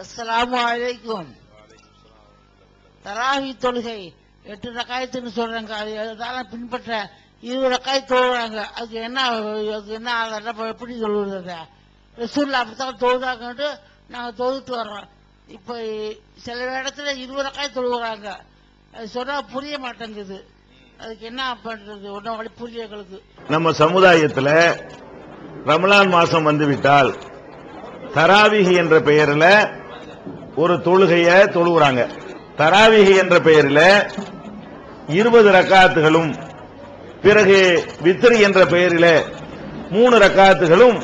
அஸ்ஸலாமு அலைக்கும். தராவி தொழுகை எட்டு ரக்காயத்துன்னு சொல்றாங்க. அது அதெல்லாம் பின்பற்ற? இருபது ரக்காய் தொழுகிறாங்க அதுக்கு என்ன அதுக்கு என்ன ஆதாரம்? எப்படி தொழுகிறது ரசூல்ல அப்படித்தான் தொழுதாங்கன்ட்டு நாங்கள் தொழுதுட்டு வர்றோம். இப்போ சில இடத்துல இருபது ரக்காய் தொழுகிறாங்க அது சொன்னா புரிய மாட்டேங்குது. அதுக்கு என்ன பண்றது? ஒன்றும் வழி புரிய எங்களுக்கு. நம்ம சமுதாயத்தில் ரமலான் மாசம் வந்துவிட்டால் தராவிகி என்ற பெயரில் ஒரு தொழுகைய தொழுகிறாங்க தராவிகை என்ற பெயரில் இருபது ரக்காத்துகளும் பிறகு வித்ரி என்ற பெயரில் மூணு ரக்காத்துகளும்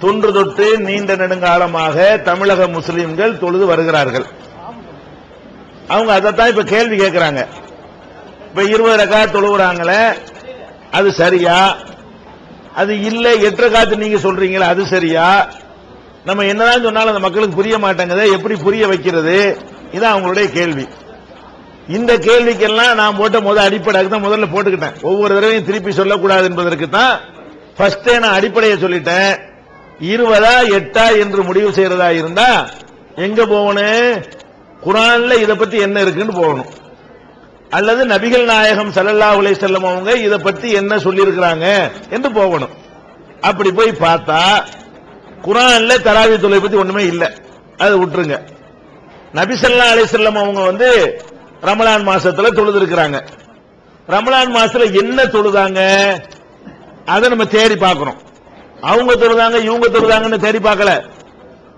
தொன்று தொட்டு நீண்ட நெடுங்காலமாக தமிழக முஸ்லிம்கள் தொழுது வருகிறார்கள். அவங்க அதைத்தான் இப்ப கேள்வி கேட்கிறாங்க இப்ப இருபது ரக்கா தொழுகிறாங்களே அது சரியா? அது இல்லை எட்டு காத்து நீங்க சொல்றீங்களா அது சரியா? நம்ம என்னதான் சொன்னாலும் அந்த மக்களுக்கு புரிய மாட்டேங்குது எப்படி புரிய வைக்கிறது? இதான் அவங்களுடைய கேள்வி. இந்த கேள்விக்கெல்லாம் நான் போட்ட முதல் அடிப்படைக்கு தான் முதல்ல போட்டுக்கிட்டேன். ஒவ்வொரு தடவையும் திருப்பி சொல்லக்கூடாது என்பதற்கு தான் ஃபர்ஸ்டே நான் அடிப்படையை சொல்லிட்டேன். இருபதா எட்டா என்று முடிவு செய்யறதா இருந்தா எங்க போகணும்? குரான்ல இதை பத்தி என்ன இருக்குன்னு போகணும். அல்லது நபிகள் நாயகம் சல்லல்லா உலை செல்லம் அவங்க இதை பத்தி என்ன சொல்லியிருக்கிறாங்க என்று போகணும். அப்படி போய் பார்த்தா குரான்ல தராவி தொலை பத்தி ஒண்ணுமே இல்ல. அது விட்டுருங்க. நபி ஸல்லல்லாஹு அலைஹி அவங்க வந்து ரமலான் மாசத்துல தொழுது இருக்கிறாங்க ரமலான் மாசத்துல என்ன தொழுதாங்க? அதை நம்ம தேடி பார்க்கிறோம் அவங்க தொழுதாங்க இவங்க தொழுதாங்கன்னு தேடி பார்க்கல.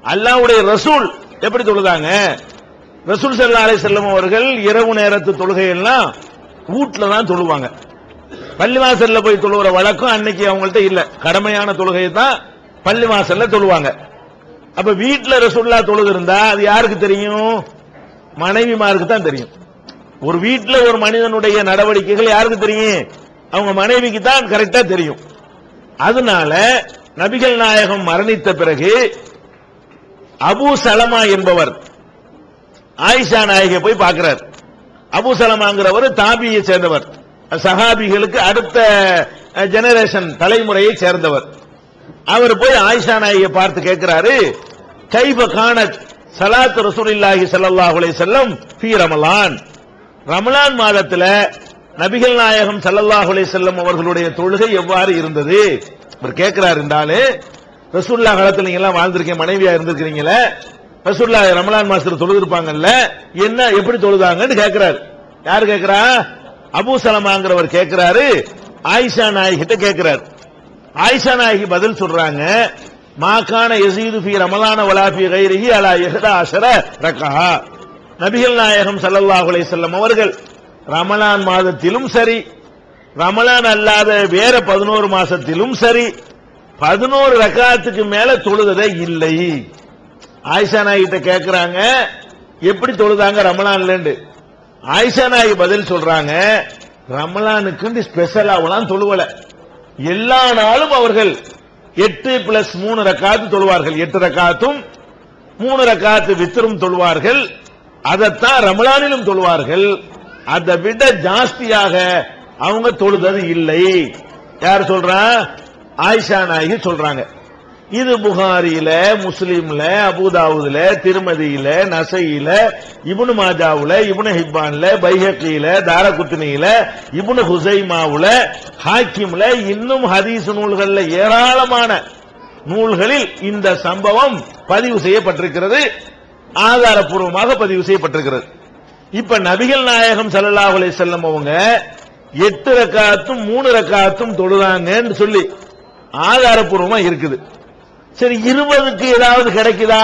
அல்லாவுடைய ரசூல் எப்படி தொழுதாங்க? ரசூல் சல்லா அலை செல்லம் அவர்கள் இரவு நேரத்து தொழுகையெல்லாம் வீட்ல தான் தொழுவாங்க. பள்ளிவாசல்ல போய் தொழுகிற வழக்கம் அன்னைக்கு அவங்கள்ட்ட இல்ல. கடமையான தொழுகையை தான் பள்ளிவாசல்ல தொழுவாங்க அப்ப வீட்ல ரசூல்லா தொழுது இருந்தா அது யாருக்கு தெரியும்? மனைவிமாருக்கு தான் தெரியும். ஒரு வீட்டில் ஒரு மனிதனுடைய நடவடிக்கைகள் யாருக்கு தெரியும்? அவங்க மனைவிக்கு தான் கரெக்டா தெரியும். அதனால நபிகள் நாயகம் மரணித்த பிறகு அபு சலமா என்பவர் ஆயிஷா நாயகை போய் பார்க்கிறார். அபு சலமாங்கிறவர் தாபியை சேர்ந்தவர். சஹாபிகளுக்கு அடுத்த ஜெனரேஷன் தலைமுறையை சேர்ந்தவர். அவர் போய் ஆயிஷா நாயை பார்த்து கேட்கிறாரு கைப காணத் சலாத் ரசூலில்லாஹி இல்லாஹி அலைஹி வஸல்லம் பி ரமலான். ரமலான் மாதத்தில் நபிகள் நாயகம் ஸல்லல்லாஹு செல்லம் அவர்களுடைய தொழுகை எவ்வாறு இருந்தது? அவர் கேட்கிறார் இருந்தாலே ரசூல்லா காலத்தில் நீங்க எல்லாம் வாழ்ந்திருக்கீங்க மனைவியா இருந்திருக்கிறீங்களே ரசூல்லா ரமலான் மாசத்துல தொழுதிருப்பாங்கல்ல என்ன எப்படி தொழுதாங்கன்னு கேட்கிறாரு. யாரு கேட்கிறா? அபு சலமாங்கிறவர் கேட்கிறாரு ஆயிஷா நாயகிட்ட கேட்கிறாரு. ஆயிஷா நாயகி பதில் சொல்றாங்க மாக்கான யசீது பி ரமலான வலாபி ஃபி அலா இஹ்தா அஷர ரக்கஹா. நபிகள் நாயகம் சல்லல்லாஹு அலைஹி அவர்கள் ரமலான் மாதத்திலும் சரி ரமலான் அல்லாத வேற பதினோரு மாசத்திலும் சரி பதினோரு ரக்காத்துக்கு மேல தொழுததே இல்லை. ஆயிஷா நாய்கிட்ட கேட்கிறாங்க எப்படி தொழுதாங்க ரமலான்ல ஆயிஷா நாயகி பதில் சொல்றாங்க ரமலானுக்கு ஸ்பெஷலாவெல்லாம் தொழுவலை. எல்லா நாளும் அவர்கள் எட்டு பிளஸ் மூணு ரக்காத்து தொழுவார்கள். எட்டு ரக்காத்தும் மூணு ரக்காத்து வித்திரும் தொழுவார்கள். அதைத்தான் ரமலானிலும் தொழுவார்கள். அதை விட ஜாஸ்தியாக அவங்க தொழுதது இல்லை. யார் சொல்றா? ஆயிஷா நாயகி சொல்றாங்க. இது புகாரியில முஸ்லீம்ல அபுதாவுதுல திருமதியில நசையில இபுனு மாஜாவுல இபுனு ஹிப்பான்ல பைஹக்கியில தாரகுத்னியில இபுனு ஹுசைமாவுல ஹாக்கிம்ல இன்னும் ஹதீஸ் நூல்கள்ல ஏராளமான நூல்களில் இந்த சம்பவம் பதிவு செய்யப்பட்டிருக்கிறது ஆதாரப்பூர்வமாக பதிவு செய்யப்பட்டிருக்கிறது. இப்ப நபிகள் நாயகம் ஸல்லல்லாஹு அலைஹி அவங்க எட்டு ரக்காத்தும் மூணு ரக்காத்தும் தொழுதாங்கன்னு சொல்லி ஆதாரப்பூர்வமா இருக்குது. சரி இருபதுக்கு ஏதாவது கிடைக்குதா?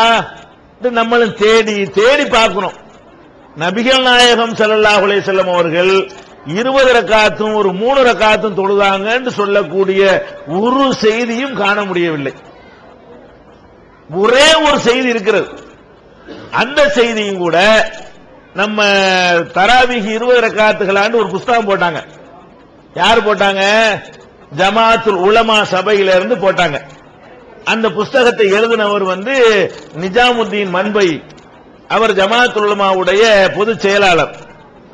நம்மளும் தேடி தேடி பார்க்கணும். நபிகள் நாயகம் செல்லல்லாஹுலே செல்லம் அவர்கள் இருபது ரக்காத்தும் ஒரு மூணு ரக்காத்தும் தொழுதாங்கன்னு சொல்லக்கூடிய ஒரு செய்தியும் காண முடியவில்லை. ஒரே ஒரு செய்தி இருக்கிறது. அந்த செய்தியும் கூட நம்ம தராவிகி இருபது ரக்காத்துகளான்னு ஒரு புஸ்தகம் போட்டாங்க. யார் போட்டாங்க? ஜமாத்துல் உலமா சபையில இருந்து போட்டாங்க. அந்த புஸ்தகத்தை எழுதினவர் வந்து நிஜாமுத்தீன் மண்பை. அவர் ஜமாத் உலமாவுடைய பொதுச் செயலாளர்.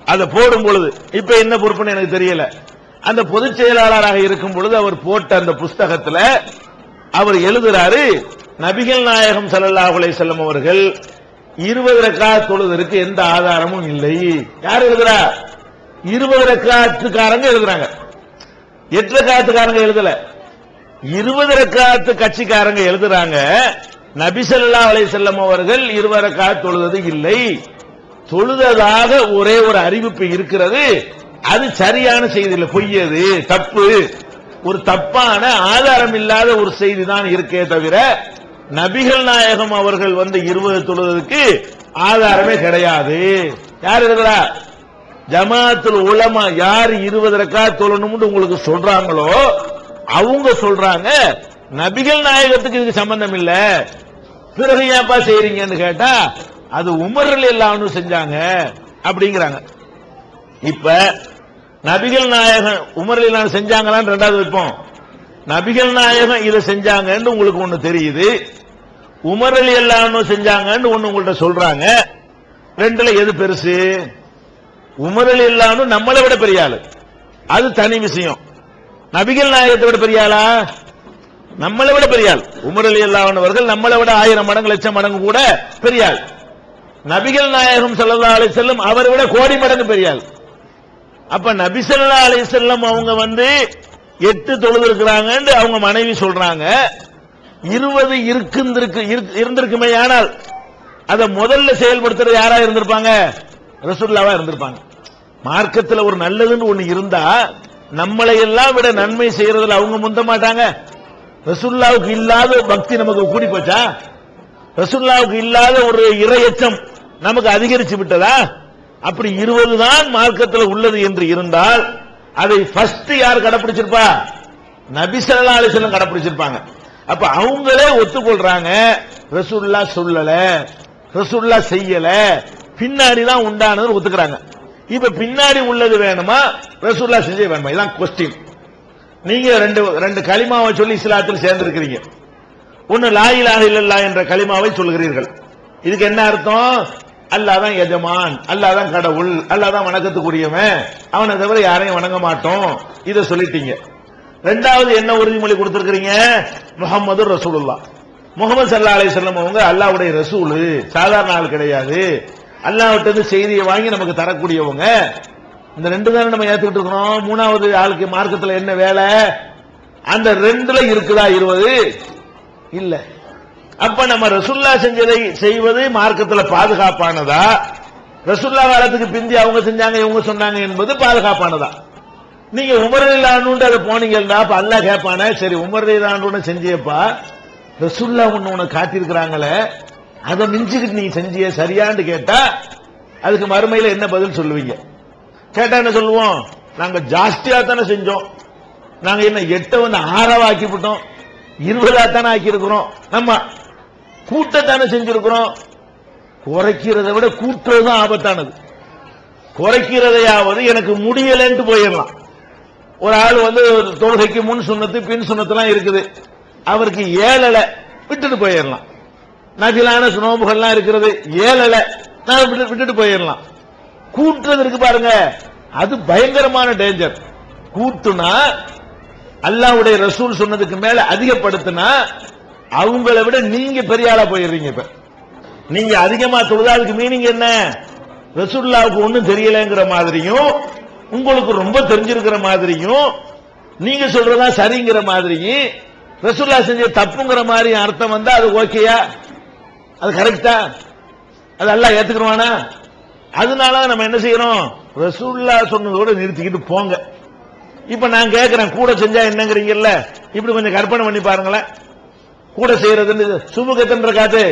அதை போடும் பொழுது இப்ப என்ன பொறுப்புன்னு எனக்கு தெரியல. அந்த பொதுச் செயலாளராக இருக்கும் பொழுது அவர் போட்ட அந்த புஸ்தகத்துல அவர் எழுதுறாரு நபிகள் நாயகம் ஸல்லல்லாஹு அலைஹி அவர்கள் இருபது ரக்காத் தொழுதற்கு எந்த ஆதாரமும் இல்லை. யார் எழுதுறா? இருபது ரக்காத்துக்காரங்க எழுதுறாங்க. எட்டு ரக்காத்துக்காரங்க எழுதல. இருபது ரக்காத்து கட்சிக்காரங்க எழுதுறாங்க. நபி ஸல்லல்லாஹு அலைஹி அவர்கள் இருபது ரக்காத் தொழுதது இல்லை. தொழுததாக ஒரே ஒரு அறிவிப்பு இருக்கிறது. அது சரியான செய்தி இல்லை பொய்யது தப்பு. ஒரு தப்பான ஆதாரம் இல்லாத ஒரு செய்தி தான் இருக்கே தவிர நபிகள் நாயகம் அவர்கள் வந்து இருபது தொழுவதற்கு ஆதாரமே கிடையாது. யார் இருக்கிறா? ஜமாத்துல் உலமா யார் இருபது ரக்கா தொழணும்னு உங்களுக்கு சொல்றாங்களோ அவங்க சொல்றாங்க நபிகள் நாயகத்துக்கு இதுக்கு சம்பந்தம் இல்ல. பிறகு ஏன்பா செய்யறீங்கன்னு கேட்டா அது உமரில் இல்லாம செஞ்சாங்க அப்படிங்கிறாங்க. இப்ப நபிகள் நாயகம் உமரில் இல்லாம செஞ்சாங்களான்னு ரெண்டாவது வைப்போம். நபிகள் நாயகம் இதை செஞ்சாங்கன்னு உங்களுக்கு ஒண்ணு தெரியுது. உமரல் அலி செஞ்சாங்கன்னு ஒண்ணு உங்கள்ட்ட சொல்றாங்க. ரெண்டுல எது பெருசு? உமரல் அலி நம்மளை விட பெரிய ஆளு. அது தனி விஷயம். நபிகள் நாயகத்தை விட பெரிய ஆளா? நம்மளை விட பெரிய ஆள். உமர் அலி நம்மளை விட ஆயிரம் மடங்கு லட்சம் மடங்கு கூட பெரிய ஆள். நபிகள் நாயகம் சல்லா அலி செல்லும் அவரை விட கோடி மடங்கு பெரிய ஆள். அப்ப நபி சல்லா அலி செல்லும் அவங்க வந்து எட்டு தொழுது இருக்கிறாங்க அவங்க மனைவி சொல்றாங்க. இருபது இருக்கின்றிருக்கு இருந்திருக்குமே ஆனால் அதை முதல்ல செயல்படுத்துறது யாரா இருந்திருப்பாங்க? ரசூல்லாவா இருந்திருப்பாங்க. மார்க்கத்துல ஒரு நல்லதுன்னு ஒண்ணு இருந்தா நம்மளை எல்லாம் விட நன்மை செய்யறதுல அவங்க முந்த மாட்டாங்க. ரசுல்லாவுக்கு இல்லாத பக்தி நமக்கு கூடி போச்சா ரசுல்லாவுக்கு இல்லாத ஒரு இரையச்சம் நமக்கு அதிகரிச்சு விட்டதா? அப்படி இருபது தான் மார்க்கத்தில் உள்ளது என்று இருந்தால் அதை ஃபர்ஸ்ட் யார் கடைபிடிச்சிருப்பா நபிசல்லா அலிசல்லம் கடைபிடிச்சிருப்பாங்க அப்ப அவங்களே ஒத்துக்கொள்றாங்க ரசுல்லா சொல்லல ரசுல்லா செய்யல பின்னாடி தான் உண்டானது ஒத்துக்கிறாங்க. இப்ப பின்னாடி உள்ளது வேணுமா? ரசூல்லா செஞ்ச வேணுமா? இதான் கொஸ்டின் நீங்க ரெண்டு ரெண்டு களிமாவை சொல்லி இஸ்லாத்தில் சேர்ந்திருக்கிறீங்க. ஒன்னு லாயிலாக இல்லல்லா என்ற களிமாவை சொல்கிறீர்கள். இதுக்கு என்ன அர்த்தம்? அல்லாஹ் தான் எஜமான் அல்லாஹ் தான் கடவுள் அல்லாஹ் தான் வணக்கத்துக்குரியவன். அவனை தவிர யாரையும் வணங்க மாட்டோம். இதை சொல்லிட்டீங்க. ரெண்டாவது என்ன உறுதிமொழி கொடுத்திருக்கிறீங்க? முகமது ரசூலுல்லா முகமது சல்லா அலைஹிஸ்ஸலாம் அவங்க அல்லாவுடைய ரசூல். சாதாரண ஆள் கிடையாது. அல்லாவிட்ட இருந்து செய்தியை வாங்கி நமக்கு தரக்கூடியவங்க. இந்த ரெண்டு தானே நம்ம ஏத்துக்கிட்டு இருக்கிறோம். மூணாவது ஆளுக்கு மார்க்கத்தில் என்ன வேலை? அந்த ரெண்டுல இருக்குதா இருபது? இல்ல. அப்ப நம்ம ரசுல்லா செஞ்சதை செய்வது மார்க்கத்தில் பாதுகாப்பானதா? ரசுல்லா காலத்துக்கு பிந்தி அவங்க செஞ்சாங்க இவங்க சொன்னாங்க என்பது பாதுகாப்பானதா? நீங்க உமரிலான்னு அதை போனீங்கன்னா அப்ப அல்லாஹ் கேட்பானே சரி உமரிலான்னு செஞ்சியப்பா ரசுல்லா ஒண்ணு உனக்கு காத்திருக்கிறாங்களே அதை மிஞ்சுக்கிட்டு நீங்க செஞ்சிய சரியான்னு கேட்டா அதுக்கு மறுமையில என்ன பதில் சொல்லுவீங்க? கேட்டா என்ன சொல்லுவோம்? நாங்க ஜாஸ்தியா தானே செஞ்சோம். நாங்க என்ன எட்டை வந்து ஆறாவா ஆக்கி விட்டோம் இருபதா தானே ஆக்கி இருக்கிறோம் நம்ம கூட்டத்தானே செஞ்சிருக்கிறோம்? குறைக்கிறத விட கூட்டுறது தான் ஆபத்தானது. குறைக்கிறதையாவது எனக்கு முடியலன்ட்டு போயிடலாம். ஒரு ஆள் வந்து தொழுகைக்கு முன் சுண்ணத்து பின் சுண்ணத்துலாம் இருக்குது. அவருக்கு ஏழலை விட்டுட்டு போயிடலாம். நபிலான நோம்புகள்லாம் இருக்கிறது. ஏழலை. நான் விட்டு- விட்டுட்டு போயிடலாம் கூட்டுறது இருக்கு பாருங்க. அது பயங்கரமான டேஞ்சர் கூட்டுனா அல்லாவுடைய ரசூல் சொன்னதுக்கு மேல அதிகப்படுத்தினா அவங்கள விட நீங்க பெரிய ஆளா போயிடுறீங்க இப்ப. நீங்க அதிகமா தொழுதா அதுக்கு மீனிங் என்ன? ரசூல்லாவுக்கு ஒண்ணும் தெரியலங்கிற மாதிரியும் உங்களுக்கு ரொம்ப தெரிஞ்சிருக்கிற மாதிரியும் நீங்க சொல்றதா சரிங்கிற மாதிரியும் ரசூல்லா செஞ்ச தப்புங்கிற மாதிரி அர்த்தம் வந்தா அது ஓகேயா அது கரெக்டா அது எல்லாம் ஏத்துக்கிறவானா அதனால நம்ம என்ன செய்யறோம் ரசூல்லா சொன்னதோட நிறுத்திக்கிட்டு போங்க. இப்ப நான் கேட்கிறேன் கூட செஞ்சா என்னங்கிறீங்கல்ல? இப்படி கொஞ்சம் கற்பனை பண்ணி பாருங்களேன். கூட செய்யறதுன்னு சுபுக்கு எத்தனை காத்து?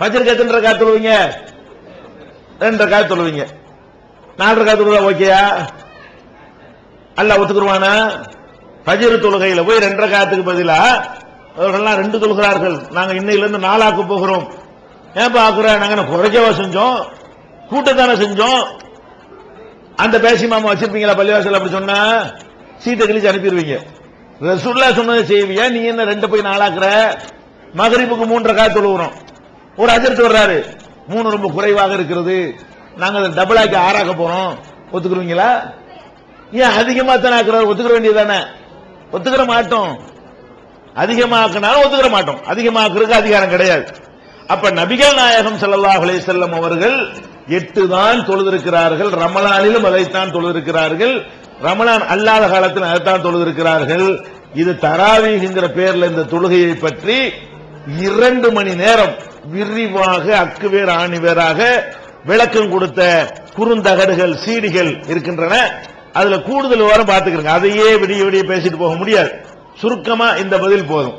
பஜருக்கு எத்தனை காத்து சொல்லுவீங்க ரெண்டரை காத்து சொல்லுவீங்க நாலரை காத்து ஓகேயா அல்ல ஒத்துக்குருவானா? பஜிரு தொழுகையில போய் ரெண்டரை காத்துக்கு பதிலா அவர்கள்லாம் ரெண்டு தொழுகிறார்கள். நாங்க இன்னையிலிருந்து நாளாக்க போகிறோம். ஏன் பாக்குற நாங்க என்ன குறைக்கவா செஞ்சோம்? கூட்டத்தானே செஞ்சோம்? அந்த பேசி மாமா வச்சிருப்பீங்களா பள்ளிவாசல் அப்படி சொன்னா? சீட்டை கிழிச்சு அனுப்பிடுவீங்க. ரசுல்லா சொன்னதை செய்வியா? நீ என்ன ரெண்டு போய் நாளாக்குற மகரிப்புக்கு மூன்றரை காய் தொழுகிறோம் ஒரு அஜர்த்து வர்றாரு. மூணு ரொம்ப குறைவாக இருக்கிறது. நாங்க அதை டபுள் ஆக்கி ஆறாக்க போறோம். ஒத்துக்குருவீங்களா ஏன் அதிகமா தானே ஆக்குறாரு? ஒத்துக்கிற வேண்டியதானே ஒத்துக்கிற மாட்டோம். அதிகமாக்குனாலும் ஒத்துக்கிற மாட்டோம். அதிகமாக்குறதுக்கு அதிகாரம் கிடையாது. அப்ப நபிகள் நாயகம் ஸல்லல்லாஹு அலைஹி அவர்கள் எட்டு தான் தொழுதிருக்கிறார்கள். ரமலானிலும் அதைத்தான் தொழுதிருக்கிறார்கள். ரமலான் அல்லாத காலத்தில் அதைத்தான் தொழுதிருக்கிறார்கள். இது தராவீகிற பேர்ல இந்த தொழுகையை பற்றி இரண்டு மணி நேரம் விரிவாக அக்குவேர் ஆணிவேராக விளக்கம் கொடுத்த குறுந்தகடுகள் சீடிகள் இருக்கின்றன. அதுல கூடுதல் வாரம் பார்த்துக்கிறங்க. அதையே விடிய விடிய பேசிட்டு போக முடியாது. சுருக்கமா இந்த பதில் போதும்.